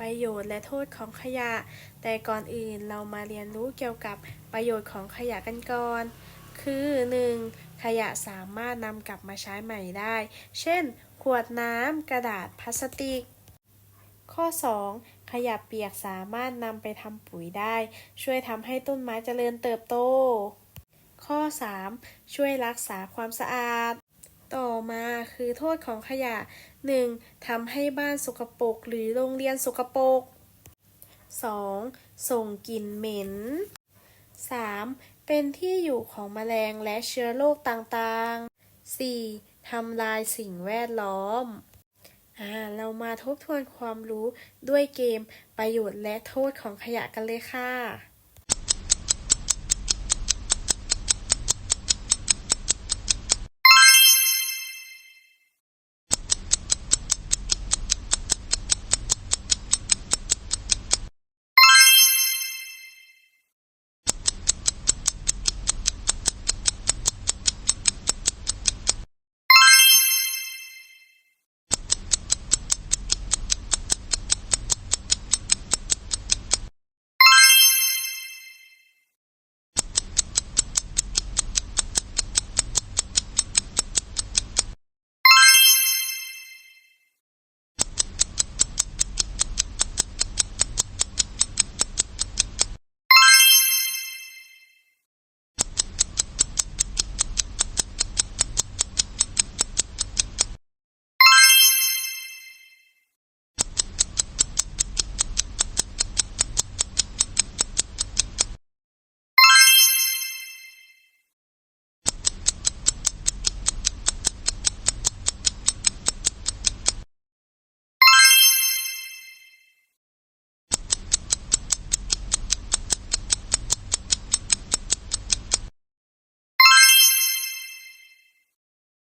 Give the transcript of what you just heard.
ประโยชน์และโทษของขยะ แต่ก่อนอื่นเรามาเรียนรู้เกี่ยวกับประโยชน์ของขยะกันก่อน คือ 1. ขยะสามารถนำกลับมาใช้ใหม่ได้ เช่น ขวดน้ำ กระดาษ พลาสติก ข้อ 2. ขยะเปียกสามารถนำไปทำปุ๋ยได้ ช่วยทำให้ต้นไม้เจริญเติบโต ข้อ 3. ช่วยรักษาความสะอาด ต่อมาคือโทษของขยะ 1. ทำให้บ้านสกปรกหรือโรงเรียนสกปรก 2. ส่งกลิ่นเหม็น 3. เป็นที่อยู่ของแมลงและเชื้อโรคต่างๆ 4. ทำลายสิ่งแวดล้อมอ่าเรามาทบทวนความรู้ด้วยเกมประโยชน์และโทษของขยะกันเลยค่ะ